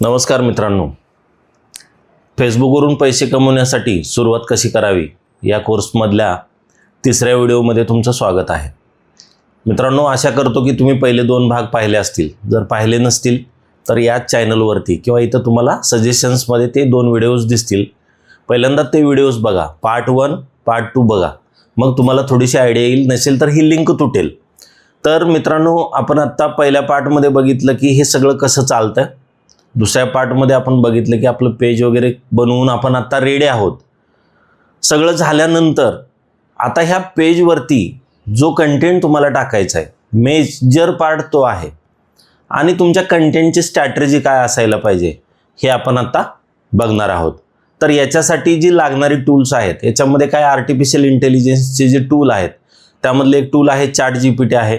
नमस्कार मित्रांनो. फेसबुकवरून पैसे कमवण्यासाठी सुरुवात कशी करावी? या कोर्समधल्या तिसऱ्या व्हिडिओमध्ये तुमचं स्वागत आहे. मित्रांनो आशा करतो की तुम्ही पहिले दोन भाग पाहिले असतील. जर पाहिले नसतील तर याच चॅनलवरती किंवा इथं तुम्हाला सजेशन्समध्ये ते दोन व्हिडिओज दिसतील. पहिल्यांदा ते व्हिडिओज बघा. पार्ट वन पार्ट टू बघा. मग तुम्हाला थोडीशी आयडिया येईल नसेल तर ही लिंक तुटेल. तर मित्रांनो आपण आत्ता पहिल्या पार्टमध्ये बघितलं की हे सगळं कसं चालतं दुसऱ्या पार्टमध्ये आपण बघितलं की आपलं पेज वगैरे बनवून आपण आत्ता रेडी आहोत. सगळं झाल्यानंतर आता ह्या पेजवरती जो कंटेंट तुम्हाला टाकायचा आहे मेजर पार्ट तो आहे. आणि तुमच्या कंटेंटची स्ट्रॅटेजी काय असायला पाहिजे हे आपण आता बघणार आहोत. तर याच्यासाठी जी लागणारी टूल्स आहेत याच्यामध्ये काय आर्टिफिशियल इंटेलिजन्सचे जे टूल आहेत त्यामधले एक टूल आहे चॅट जी पी टी आहे.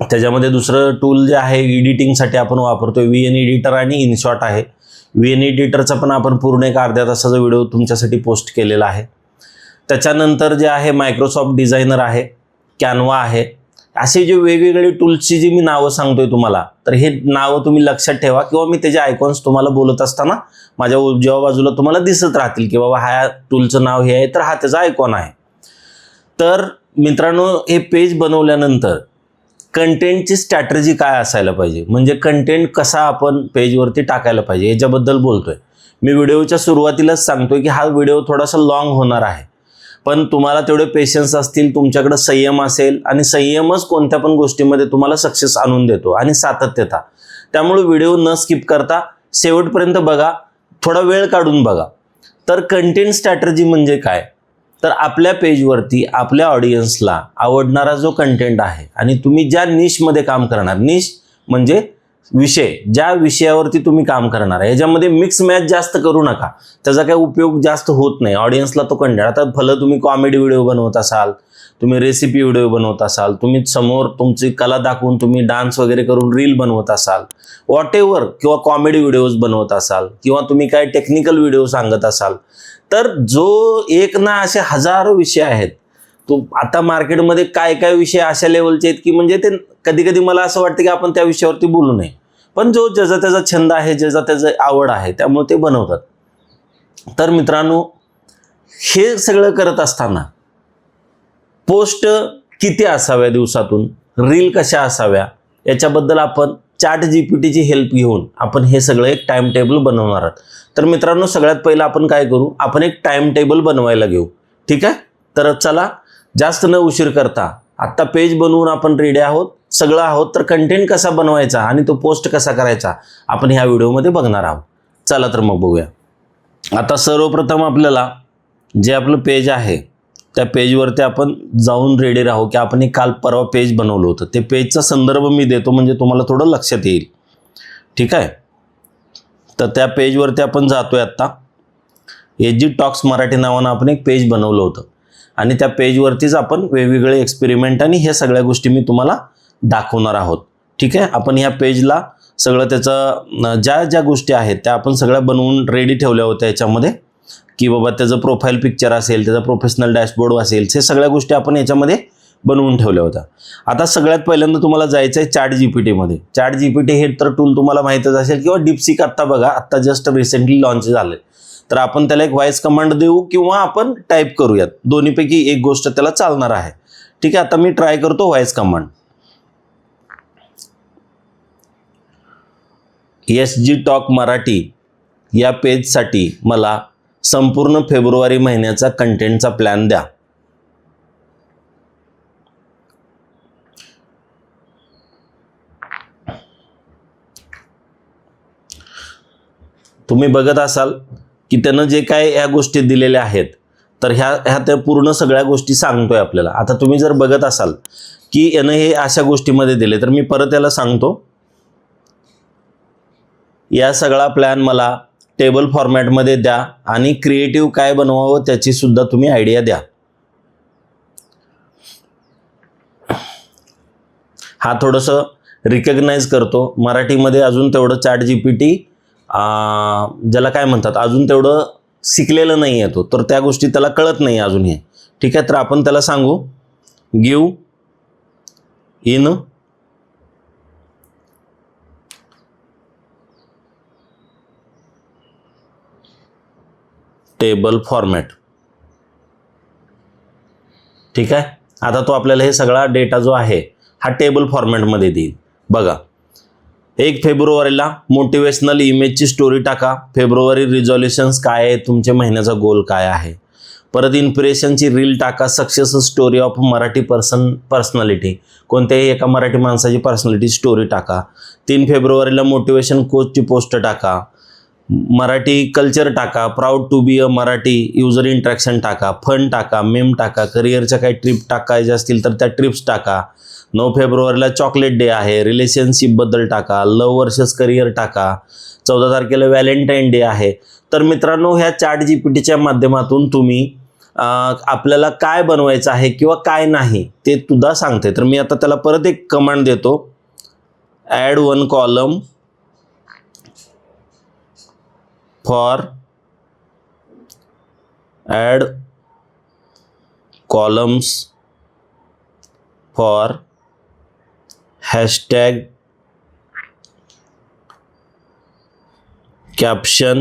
त्याच्यामध्ये दुसरं टूल जे आहे एडिटिंगसाठी आपण वापरतो व्ही एन एडिटर आणि इनशॉट आहे. व्ही एन एडिटरचा पण आपण पूर्ण एक अर्ध्या तासाचा व्हिडिओ तुमच्यासाठी पोस्ट केलेला आहे. त्याच्यानंतर जे आहे मायक्रोसॉफ्ट डिझायनर आहे कॅनवा आहे. असे जे वेगवेगळे टूल्सची जी मी नावं सांगतोय तुम्हाला तर हे नावं तुम्ही लक्षात ठेवा किंवा मी त्याचे आयकॉन्स तुम्हाला बोलत असताना माझ्या उजव्या बाजूला तुम्हाला दिसत राहतील की बाबा ह्या टूलचं नाव हे आहे तर हा त्याचा आयकॉन आहे. तर मित्रांनो हे पेज बनवल्यानंतर कंटेंटची स्ट्रॅटर्जी काय असायला पाहिजे? म्हणजे कंटेंट कसा आपण पेजवरती टाकायला पाहिजे? याच्याबद्दल बोलतोय. मी व्हिडिओच्या सुरुवातीलाच सांगतोय की हा व्हिडिओ थोडासा लॉंग होणार आहे. पण तुम्हाला तेवढे पेशन्स असतील तुमच्याकडे संयम असेल आणि संयमच कोणत्या पण गोष्टीमध्ये तुम्हाला सक्सेस आणून देतो आणि सातत्यता. त्यामुळे व्हिडिओ न स्किप करता शेवटपर्यंत बघा थोडा वेळ काढून बघा. तर कंटेंट स्ट्रॅटर्जी म्हणजे काय? तर आपल्या पेजवरती आपल्या ऑडियन्सला आवडणारा जो कंटेंट आहे आणि तुम्ही ज्या निशमध्ये काम करणार निश म्हणजे विषय ज्या विषयावरती तुम्ही काम करणार आहे याच्यामध्ये मिक्स मॅच जास्त करू नका. त्याचा काही उपयोग जास्त होत नाही. ऑडियन्सला तो कंटेंट आता भलं तुम्ही कॉमेडी व्हिडिओ बनवत असाल तुम्ही रेसिपी व्हिडिओ बनवत असाल तुम्ही समोर तुमची कला दाखवून तुम्ही डान्स वगैरे करून रील बनवत असाल वॉट एव्हर किंवा कॉमेडी व्हिडिओज बनवत असाल किंवा तुम्ही काय टेक्निकल व्हिडिओ सांगत असाल तर जो एक ना असे हजारो विषय आहेत. तो आता मार्केटमध्ये काय काय विषय अशा लेवलचे आहेत की म्हणजे ते कधी कधी मला असं वाटतं की आपण त्या विषयावरती बोलू नये. पण जो ज्याचा त्याचा छंद आहे ज्याचा त्याचा आवड आहे त्यामुळे ते बनवतात. तर मित्रांनो हे सगळं करत असताना पोस्ट किती असाव्या दिवसातून? रील कशा असाव्या? याच्याबद्दल आपण चार्ट जी पी टीची हेल्प घेऊन आपण हे सगळं एक टाइम टेबल बनवणार आहोत. तर मित्रांनो सगळ्यात पहिलं आपण काय करू? आपण एक टाइम टेबल बनवायला घेऊ. ठीक आहे? तर चला जास्त न उशीर करता आत्ता पेज बनवून आपण रेडी आहोत. सगळं आहोत तर कंटेंट कसा बनवायचा आणि तो पोस्ट कसा करायचा आपण ह्या व्हिडिओमध्ये बघणार आहोत. चला तर मग बघूया. आता सर्वप्रथम आपल्याला जे आपलं पेज आहे त्या पेजवरती आपण जाऊन रेडी राहू की आपण हे काल परवा पेज बनवलं होतं. ते पेजचा संदर्भ मी देतो म्हणजे तुम्हाला थोडं लक्षात येईल. ठीक आहे? तर त्या पेजवरती आपण जातोय आत्ता. एच जी टॉक्स मराठी नावानं आपण एक पेज बनवलं होतं. आणि त्या पेजवरतीच आपण वेगवेगळे एक्सपेरिमेंट आणि ह्या सगळ्या गोष्टी मी तुम्हाला दाखवणार आहोत. ठीक आहे? आपण ह्या पेजला सगळं त्याचं ज्या ज्या गोष्टी आहेत त्या आपण सगळ्या बनवून रेडी ठेवल्या होत्या याच्यामध्ये की बाबा त्याचं प्रोफाईल पिक्चर असेल त्याचा प्रोफेशनल डॅशबोर्ड असेल हे सगळ्या गोष्टी आपण याच्यामध्ये बनवून ठेवल्या होत्या. आता सगळ्यात पहिल्यांदा तुम्हाला जायचं आहे चॅट जी पी टीमध्ये चार्ट जी पी टी हे तर टूल तुम्हाला माहीतच असेल किंवा डिपसिक आत्ता बघा आत्ता जस्ट रिसेंटली लॉन्च झालं तर आपण त्याला एक व्हॉइस कमांड देऊ किंवा आपण टाईप करूयात. दोन्हीपैकी एक गोष्ट त्याला चालणार आहे. ठीक आहे आता मी ट्राय करतो voice command S G talk Marathi या पेजसाठी मला संपूर्ण फेब्रुवारी महिन्याचा कंटेंटचा प्लॅन द्या. तुम्ही बघत असाल की त्यानं जे काय या गोष्टी दिलेल्या आहेत तर ह्या ह्या त्या पूर्ण सगळ्या गोष्टी सांगतोय आपल्याला. आता तुम्ही जर बघत असाल की यानं हे अशा गोष्टीमध्ये दिले तर मी परत याला सांगतो. या सगळा प्लॅन मला टेबल फॉर्मॅटमध्ये द्या आणि क्रिएटिव्ह काय बनवावं त्याची सुद्धा तुम्ही आयडिया द्या. हा थोडंसं रिकग्नाइज करतो. मराठीमध्ये अजून तेवढं चार्ट जी पी टी ज्याला काय म्हणतात अजून तेवढं शिकलेलं नाही आहे तो तर त्या गोष्टी त्याला कळत नाही अजून हे. ठीक आहे तर आपण त्याला सांगू. गिव इन टेबल फॉर्मॅट ठीक आहे? आता तो आपल्याला हे सगळा डेटा जो आहे हा टेबल फॉर्मॅटमध्ये देईल. बघा. एक फेब्रुवारीला मोटिवेशनल इमेजची स्टोरी टाका. फेब्रुवारी रिझॉल्युशन्स काय आहे? तुमच्या महिन्याचा गोल काय आहे? परत इन्स्पिरेशनची रील टाका. Success story of Marathi person personality कोणत्याही एका मराठी माणसाची पर्सनॅलिटी स्टोरी टाका. तीन फेब्रुवारीला मोटिवेशन कोचची पोस्ट टाका. मराठी कल्चर टाका proud to be a Marathi user interaction टाका फन टाका मेम टाका करिअरच्या काही ट्रिप टाकायच्या असतील तर त्या ट्रिप्स टाका. नऊ फेब्रुवारीला चॉकलेट डे आहे रिलेशनशिपबद्दल टाका लव वर्सेस करिअर टाका. चौदा तारखेला व्हॅलेंटाईन डे आहे. तर मित्रांनो ह्या चॅट जी पी टीच्या माध्यमातून तुम्ही आपल्याला काय बनवायचं आहे किंवा काय नाही ते सुद्धा सांगते. तर मी आता त्याला परत एक कमांड देतो. Add one column for add columns for hashtag caption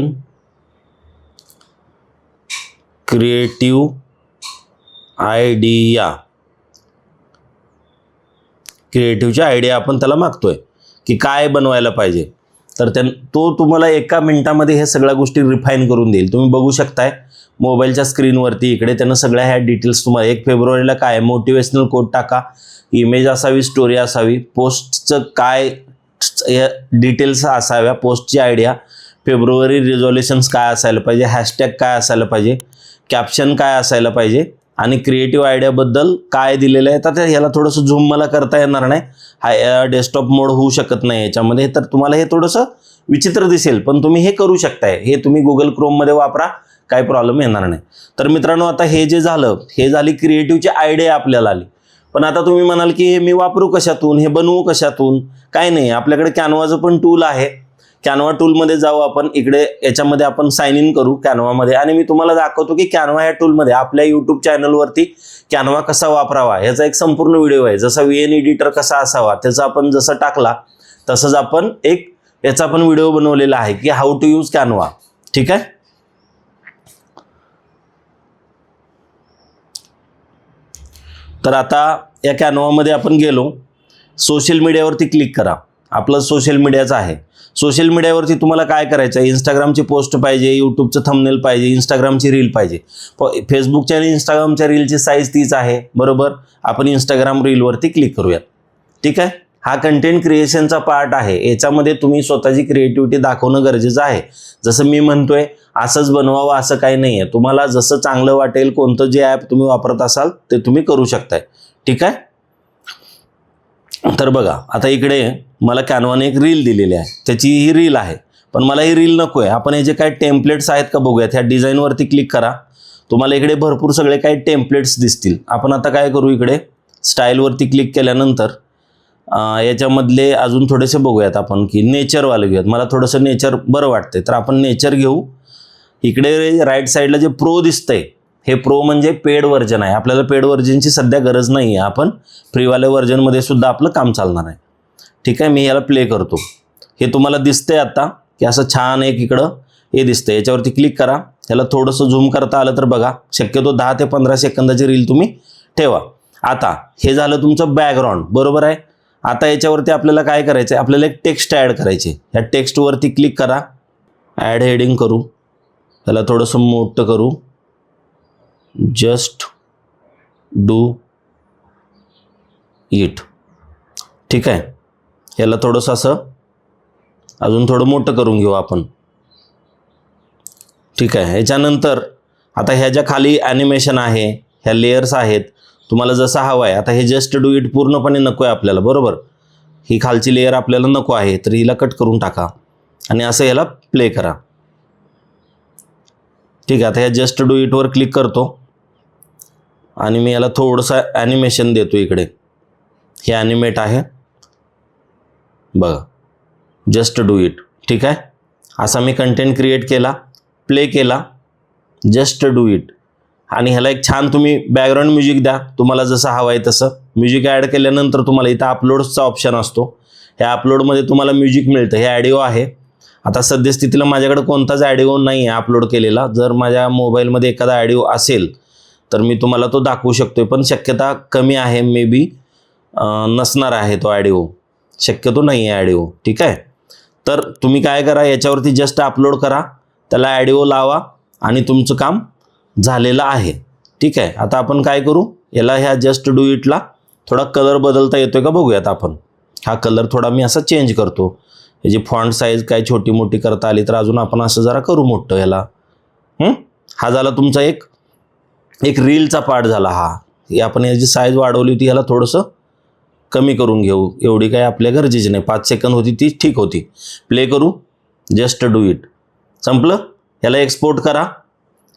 creative idea क्रिएटिव्हच्या idea आपण त्याला मागतोय की काय बनवायला पाहिजे. तर त्या तो तुम्हाला एका मिनिटामध्ये ह्या सगळ्या गोष्टी रिफाईन करून देईल. तुम्ही बघू शकताय मोबाईलच्या स्क्रीनवरती इकडे त्यांना सगळ्या ह्या डिटेल्स तुम्हाला एक फेब्रुवारीला काय? मोटिवेशनल कोड टाका. इमेज असावी स्टोरी असावी. पोस्टचं काय डिटेल्स असाव्या पोस्टची आयडिया फेब्रुवारी रिझॉल्युशन्स काय असायला पाहिजे? हॅशटॅग काय असायला पाहिजे? कॅप्शन काय असायला पाहिजे? आणि क्रिएटिव्ह आयडियाबद्दल काय दिलेलं आहे तर ते ह्याला थोडंसं झूम मला करता येणार नाही. हा डेस्कटॉप मोड होऊ शकत नाही याच्यामध्ये तर तुम्हाला हे थोडंसं विचित्र दिसेल पण तुम्ही हे करू शकताय. हे तुम्ही गुगल क्रोममध्ये वापरा काय प्रॉब्लेम येणार नाही. तर मित्रांनो आता हे जे झालं हे झाली क्रिएटिव्हची आयडिया आपल्याला आली. पण आता तुम्ही म्हणाल की हे मी वापरू कशातून? हे बनवू कशातून? काय नाही आपल्याकडे कॅनवाचं पण टूल आहे. कॅनवा टूलमध्ये जाऊ आपण. इकडे याच्यामध्ये आपण साईन इन करू कॅनवामध्ये आणि मी तुम्हाला दाखवतो की कॅनवा या टूलमध्ये आपल्या यूट्यूब चॅनलवरती कॅनवा कसा वापरावा ह्याचा एक संपूर्ण व्हिडिओ आहे. जसा व्ही एन एडिटर कसा असावा त्याचा आपण जसं टाकला तसंच आपण एक याचा पण व्हिडिओ बनवलेला आहे की हाऊ टू यूज कॅनवा ठीक आहे? तर आता या कॅनवामध्ये आपण गेलो. सोशल मीडियावरती क्लिक करा. आपलं सोशल मीडियाचं आहे. सोशल मीडियावरती तुम्हाला काय करायचं? आहे इंस्टाग्रामची पोस्ट पाहिजे यूट्यूबचं थंबनेल पाहिजे इंस्टाग्रामची रील पाहिजे. प फेसबुकच्या आणि इंस्टाग्रामच्या रीलची साईज तीच आहे बरोबर? आपण इंस्टाग्राम रीलवरती क्लिक करूयात. ठीक आहे? हा कंटेंट क्रिएशनचा पार्ट आहे. याच्यामध्ये तुम्ही स्वतःची क्रिएटिव्हिटी दाखवणं गरजेचं आहे. जसं मी म्हणतोय असंच बनवावं असं काही नाही आहे तुम्हाला जसं चांगलं वाटेल कोणतं जे ॲप तुम्ही वापरत असाल ते तुम्ही करू शकताय. ठीक आहे? तर बघा आता इकडे मला कॅनवाने एक रील दिलेली आहे. त्याची ही रील आहे. पण मला ही रील नको आहे आपण हे जे काही टेम्पलेट्स आहेत का बघूयात ह्या डिझाईनवरती क्लिक करा. तुम्हाला इकडे भरपूर सगळे काही टेम्पलेट्स दिसतील. आपण आता काय करू इकडे? स्टाईलवरती क्लिक केल्यानंतर याच्यामधले अजून थोडेसे बघूयात आपण की नेचरवाले घेऊयात. मला थोडंसं नेचर बरं वाटते तर आपण नेचर घेऊ. इकडे राईट साईडला जे प्रो दिसतंय हे प्रो म्हणजे पेड व्हर्जन आहे. आपल्याला पेड व्हर्जनची सध्या गरज नाही आहे आपण फ्रीवाल्या व्हर्जनमध्ये सुद्धा आपलं काम चालणार आहे. ठीक आहे मी याला प्ले करतो. हे तुम्हाला दिसतंय आता की असं छान एक इकडं हे दिसतं याच्यावरती क्लिक करा. याला थोडंसं झूम करता आलं तर बघा. शक्यतो दहा ते पंधरा सेकंदाची रील तुम्ही ठेवा. आता हे झालं तुमचं बॅकग्राऊंड बरोबर आहे? आता याच्यावरती आपल्याला काय करायचं आहे आपल्याला एक टेक्स्ट ॲड करायचे ह्या टेक्स्टवरती क्लिक करा. ॲड हेडिंग करू. त्याला थोडंसं मोठं करू. जस्ट डू इट ठीक आहे? याला थोडंसं असं अजून थोडं मोठं करून घेऊ आपण. ठीक आहे ह्याच्यानंतर आता ह्या ज्या खाली ॲनिमेशन आहे ह्या लेयर्स आहेत तुम्हाला जसं हवं आहे आता हे जस्ट डू इट पूर्णपणे नको आहे आपल्याला बरोबर? ही खालची लेयर आपल्याला नको आहे तर हिला कट करून टाका आणि असं याला प्ले करा. ठीक आहे आता ह्या जस्ट डू इटवर क्लिक करतो आणि मी याला थोडंसं ॲनिमेशन देतो इकडे. हे ॲनिमेट आहे. बघा. जस्ट डू इट ठीक आहे? असा मी कंटेंट क्रिएट केला प्ले केला. जस्ट डू इट आणि ह्याला एक छान तुम्ही बॅकग्राऊंड म्युझिक द्या. तुम्हाला जसं हवं आहे तसं. म्युझिक ॲड केल्यानंतर तुम्हाला इथं अपलोड्सचा ऑप्शन असतो. ह्या अपलोडमध्ये तुम्हाला म्युझिक मिळतं. हे ॲडिओ आहे. आता सद्यस्थितीला माझ्याकडे कोणताच ॲडिओ नाही आहे अपलोड केलेला. जर माझ्या मोबाईलमध्ये एखादा ॲडिओ असेल तर मी तुम्हाला तो दाखवू शकतो आहे पण शक्यता कमी आहे मे बी नसणार आहे तो ॲडिओ शक्यतो नाही आहे ॲडिओ ठीक आहे? तर तुम्ही काय करा याच्यावरती जस्ट अपलोड करा त्याला ॲडिओ लावा आणि तुमचं काम झालेलं आहे. ठीक आहे? आता आपण काय करू? याला ह्या जस्ट डू इटला थोडा कलर बदलता येतोय का बघूयात आपण. हा कलर थोडा मी असा चेंज करतो. याची फॉन्ट साईज काय छोटी मोठी करता आली तर अजून आपण असं जरा करू मोठं याला हा? झाला तुमचा एक एक रीलचा पार्ट झाला हा. हे आपण याची साईज वाढवली होती याला थोडंसं कमी करून घेऊ. एवढी काय आपल्या गरजेची नाही. पाच सेकंद होती ती ठीक होती. प्ले करू. जस्ट डू इट संपलं? याला एक्सपोर्ट करा.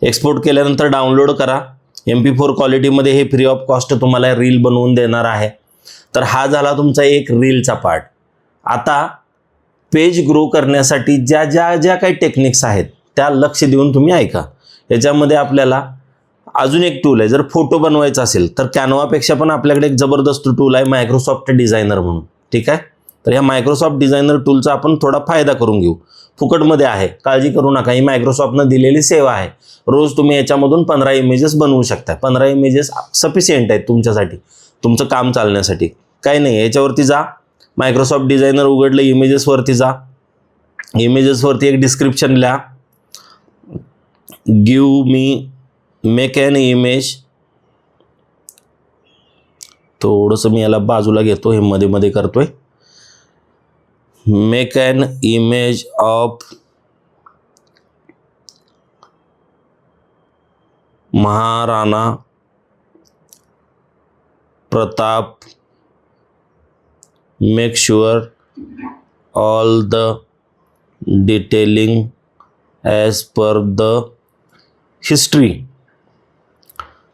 एक्सपोर्ट केल्यानंतर डाउनलोड करा. एम पी फोर क्वालिटीमध्ये हे फ्री ऑफ कॉस्ट तुम्हाला रील बनवून देणार आहे. तर हा झाला तुमचा एक रीलचा पार्ट आता पेज ग्रो करण्यासाठी ज्या ज्या ज्या काही टेक्निक्स आहेत त्या लक्ष देऊन तुम्ही ऐका. याच्यामध्ये आपल्याला अजून एक टूल आहे. जर फोटो बनवायचा असेल तर कॅनवापेक्षा पण आपल्याकडे एक जबरदस्त टूल आहे मायक्रोसॉफ्ट डिझायनर म्हणून. ठीक आहे? तर या मायक्रोसॉफ्ट डिझायनर टूलचा आपण थोडा फायदा करून घेऊ. फुकटमध्ये आहे. काळजी करू नका. ही मायक्रोसॉफ्टनं दिलेली सेवा आहे. रोज तुम्ही याच्यामधून पंधरा इमेजेस बनवू शकता. पंधरा इमेजेस सफिशियंट आहेत तुमच्यासाठी. तुमचं काम चालण्यासाठी. काही नाही. याच्यावरती जा. मायक्रोसॉफ्ट डिझायनर उघडलं इमेजेसवरती जा. इमेजेसवरती एक डिस्क्रिप्शन लिहा. Give me make an image थोडंसं मी याला बाजूला घेतो, हे मध्ये मध्ये करतोय. Make an image of Maharana Pratap. Make sure all the detailing as per the history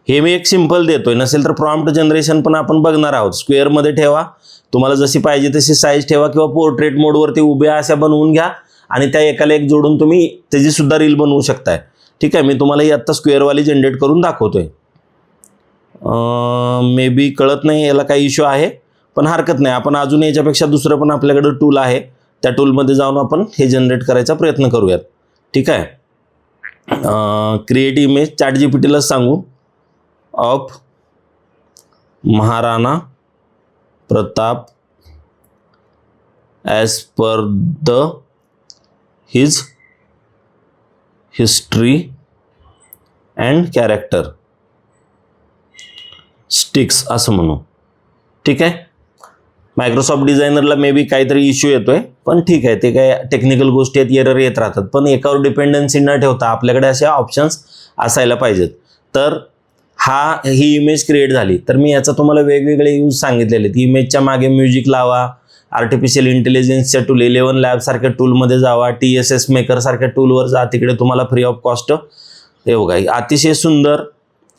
हे मी एक सिंपल देतोय. नसेल तर प्रॉम्प्ट जनरेशन पण आपण बघणार आहोत. स्क्वेअरमध्ये ठेवा. तुम्हाला जशी पाहिजे तशी साईज ठेवा किंवा पोर्ट्रेट मोडवरती उभ्या अशा बनवून घ्या आणि त्या एकाला एक जोडून तुम्ही त्याची सुद्धा रील बनवू शकताय. ठीक आहे मी तुम्हाला ही आत्ता स्क्वेअरवाली जनरेट करून दाखवतोय. मे बी कळत नाही याला काही इश्यू आहे. पण हरकत नाही. आपण अजून याच्यापेक्षा दुसरं पण आपल्याकडं टूल आहे. त्या टूलमध्ये जाऊन आपण हे जनरेट करायचा प्रयत्न करूयात. ठीक आहे? Create image chat G P टीलाच सांगू. Of Maharana Pratap as per the his history and characteristics असं म्हणू. ठीक आहे? मायक्रोसॉफ्ट डिझायनरला मे बी काहीतरी इश्यू येतोय पण ठीक आहे. ते काय टेक्निकल गोष्टी आहेत एरर येत राहतात. पण एकावर डिपेंडन्सी न ठेवता आपल्याकडे असे ऑप्शन्स असायला पाहिजेत. तर हा ही इमेज क्रिएट झाली. तर मी याचा तुम्हाला वेगवेगळे यूज सांगितलेले आहेत. इमेजच्या मागे म्युझिक लावा आर्टिफिशियल इंटेलिजन्सच्या टूल इलेवन लॅबसारख्या टूलमध्ये जावा टी एस एस मेकरसारख्या टूलवर जा तिकडे तुम्हाला फ्री ऑफ कॉस्ट हे बघा अतिशय सुंदर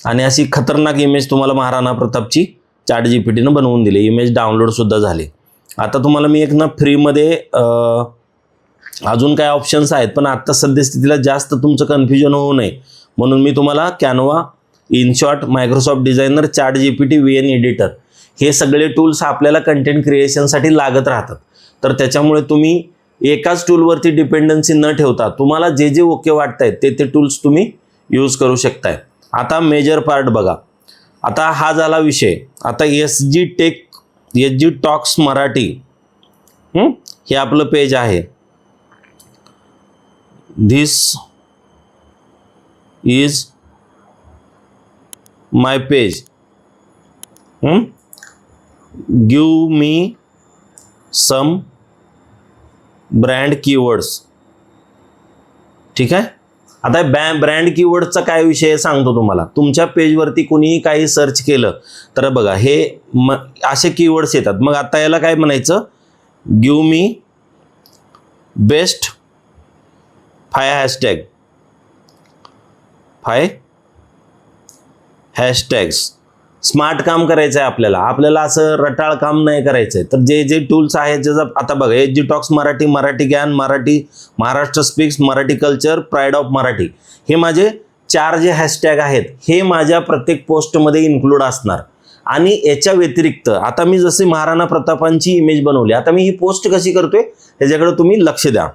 आणि अशी खतरनाक इमेज तुम्हाला महाराणा प्रतापची चॅट जी पी टीनं बनवून दिली. इमेज डाउनलोडसुद्धा झाली. आता तुम्हाला मी एक ना फ्रीमध्ये अजून काय ऑप्शन्स आहेत पण आत्ता सद्यस्थितीला जास्त तुमचं कन्फ्युजन होऊ नये. म्हणून मी तुम्हाला Canva InShot Microsoft designer chat G P T V N editor हे सगळे टूल्स आपल्याला कंटेंट क्रिएशनसाठी लागत राहतात. तर त्याच्यामुळे तुम्ही एकाच टूलवरती डिपेंडन्सी न ठेवता तुम्हाला जे जे ओके वाटत आहेत ते ते टूल्स तुम्ही यूज करू शकताय. आता मेजर पार्ट बघा. आता हा झाला विषय. आता S G tech S G talks Marathi. हे? आपलं पेज आहे. This is my page hmm? give me some brand keywords ठीक आहे? आता बॅ ब्रँड कीवर्डचा काय विषय सांगतो तुम्हाला. तुमच्या पेजवरती कुणीही काही सर्च केलं तर बघा हे म असे कीवर्ड्स येतात. मग आता याला काय म्हणायचं? Give me best five hashtag five hashtags smart काम करायचं आहे आपल्याला. आपल्याला असं रटाळ काम नाही करायचं आहे तर जे जे टूल्स आहेत ज्याचा आता बघा H G talks Marathi Marathi ज्ञान Marathi Maharashtra speaks Marathi culture pride of Marathi. हे माझे चार जे हॅशटॅग आहेत हे माझ्या प्रत्येक पोस्टमध्ये इन्क्लूड असणार. आणि याच्या व्यतिरिक्त आता मी जसे महाराणा प्रतापांची इमेज बनवली आता मी ही पोस्ट कशी करतोय त्याच्याकडे तुम्ही लक्ष द्या.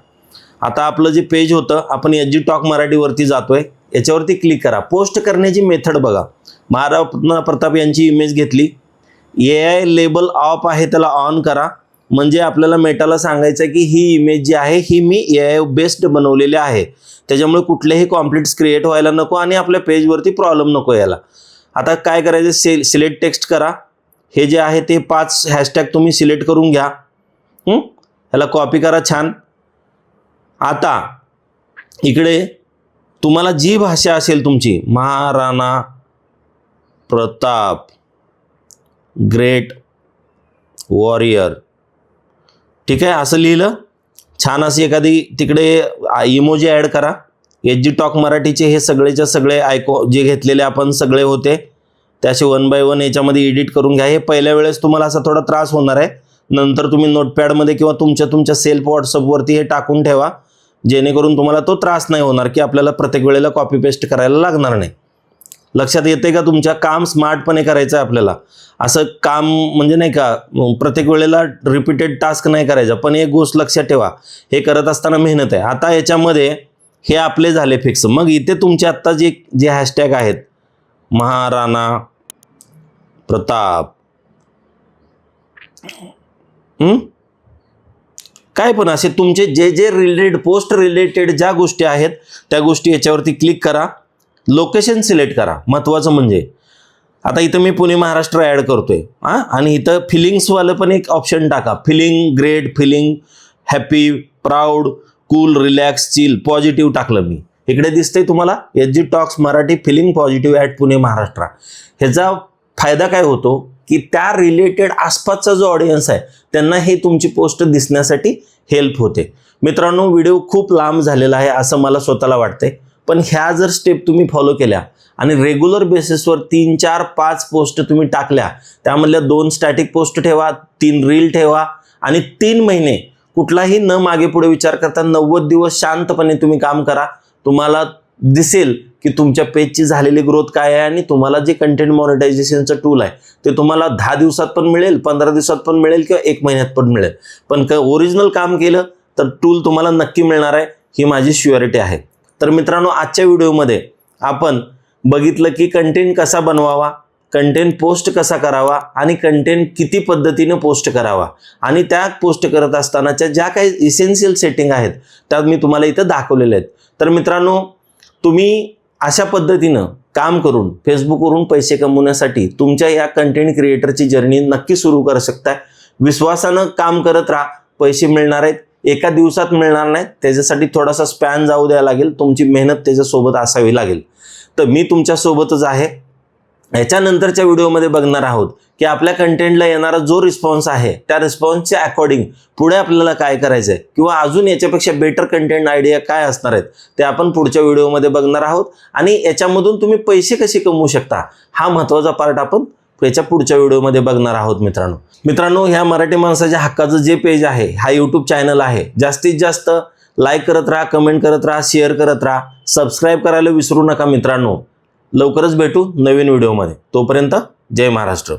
आता आपलं जे पेज होतं आपण एच जी टॉक मराठीवरती जातोय याच्यावरती क्लिक करा. पोस्ट करण्याची मेथड बघा. महाराणा प्रताप यांची इमेज घेतली. ए आय लेबल ऑफ आहे त्याला ऑन करा. म्हणजे आपल्याला मेटाला सांगायचं आहे की ही इमेज जी आहे ही मी ए आय बेस्ड बनवलेली आहे. त्याच्यामुळे कुठलेही कॉम्प्लिट्स क्रिएट व्हायला नको आणि आपल्या पेजवरती प्रॉब्लेम नको यायला. आता काय करायचं? से सिलेक्ट टेक्स्ट करा. हे जे आहे ते पाच हॅशटॅग तुम्ही सिलेक्ट करून घ्या. ह्याला कॉपी करा छान. आता इकडे तुम्हाला जी भाषा असेल तुमची महाराणा प्रताप ग्रेट वॉरियर. ठीक आहे असं लिहिलं. छान अशी एखादी तिकडे इमोजी ॲड करा. एच जी टॉक मराठीचे हे सगळेच्या सगळे आयको जे घेतलेले आपण सगळे होते त्याचे वन बाय वन याच्यामध्ये एडिट करून घ्या. हे पहिल्या वेळेस तुम्हाला असा थोडा त्रास होणार आहे. नंतर तुम्ही नोटपॅडमध्ये किंवा तुमच्या तुमच्या सेल्फ व्हॉट्सअपवरती हे टाकून ठेवा जेणेकरून तुम्हाला तो त्रास नाही होणार की आपल्याला प्रत्येक वेळेला कॉपी पेस्ट करायला लागणार नाही. लक्षात येते का तुमच्या काम स्मार्टपणे करायचं आहे आपल्याला? असं काम म्हणजे नाही का प्रत्येक वेळेला रिपीटेड टास्क नाही करायचा पण एक गोष्ट लक्षात ठेवा हे करत असताना मेहनत आहे. आता याच्यामध्ये हे आपले झाले फिक्स मग इथे तुमचे आत्ता जे जे हॅशटॅग आहेत महाराणा प्रताप. काय पण असे तुमचे जे जे रिलेटेड पोस्ट रिलेटेड ज्या गोष्टी आहेत त्या गोष्टी याच्यावरती क्लिक करा. लोकेशन सिलेक्ट करा. महत्त्वाचं म्हणजे. आता इथं मी पुणे महाराष्ट्र ॲड करतोय. हां? आणि इथं फिलिंग्सवालं पण एक ऑप्शन टाका. Feeling great feeling happy proud cool relax chill positive टाकलं मी. इकडे दिसतंय तुम्हाला? H G talks Marathi feeling positive at Pune Maharashtra. ह्याचा फायदा काय होतो? की त्या रिलेटेड आसपासचा जो ऑडियन्स आहे त्यांना हे तुमची पोस्ट दिसण्यासाठी हेल्प होते. मित्रांनो व्हिडिओ खूप लांब झालेला आहे असं मला स्वतःला वाटतंय. पण ह्या जर स्टेप तुम्ही फॉलो केल्या आणि रेग्युलर बेसिसवर तीन चार पाच पोस्ट तुम्ही टाकल्या त्यामधल्या दोन स्टॅटिक पोस्ट ठेवा तीन रील ठेवा आणि तीन महिने कुठलाही न मागे पुढे विचार करता नव्वद दिवस शांतपणे तुम्ही काम करा. तुम्हाला दिसेल की तुमच्या पेजची झालेली ग्रोथ काय आहे आणि तुम्हाला जे कंटेंट मॉनिटायझेशनचं टूल आहे ते तुम्हाला दहा दिवसात पण मिळेल पंधरा दिवसात पण मिळेल किंवा एक महिन्यात पण मिळेल. पण क ओरिजिनल काम केलं तर टूल तुम्हाला नक्की मिळणार आहे ही माझी शुअरिटी आहे. तर मित्रांनो आजच्या व्हिडिओमध्ये आपण बघितलं की कंटेंट कसा बनवावा कंटेंट पोस्ट कसा करावा आणि कंटेंट किती पद्धतीने पोस्ट करावा. आणि त्या पोस्ट करत असतानाच्या ज्या काही इसेन्शियल सेटिंग आहेत त्यात मी तुम्हाला इथं दाखवलेल्या आहेत. तर मित्रांनो तुम्ही अशा पद्धतीनं काम करून फेसबुकवरून पैसे कमवण्यासाठी तुमच्या या कंटेंट क्रिएटरची जर्नी नक्की सुरू करू शकताय. विश्वासानं काम करत राहा. पैसे मिळणार आहेत एका दिवसात मिळणार नाहीत त्याच्यासाठी थोडासा स्पॅन जाऊ द्यावा लागेल तुमची मेहनत त्याच्यासोबत असावी लागेल. तर मी तुमच्यासोबतच आहे. याच्यानंतरच्या व्हिडिओमध्ये बघणार आहोत की आपल्या कंटेंटला येणारा जो रिस्पॉन्स आहे त्या रिस्पॉन्सच्या अकॉर्डिंग पुढे आपल्याला काय करायचं आहे किंवा अजून याच्यापेक्षा बेटर कंटेंट आयडिया काय असणार आहेत ते आपण पुढच्या व्हिडिओमध्ये बघणार आहोत. आणि याच्यामधून तुम्ही पैसे कसे कमवू शकता हा महत्त्वाचा पार्ट आपण याच्या पुढच्या व्हिडिओमध्ये बघणार आहोत मित्रांनो. मित्रांनो ह्या मराठी माणसाच्या हक्काचं जे पेज आहे हा यूट्यूब चॅनल आहे जास्तीत जास्त लाईक करत राहा कमेंट करत राहा शेअर करत राहा सबस्क्राईब करायला विसरू नका मित्रांनो. लवकरच भेटू नवीन व्हिडिओमध्ये. तोपर्यंत जय महाराष्ट्र.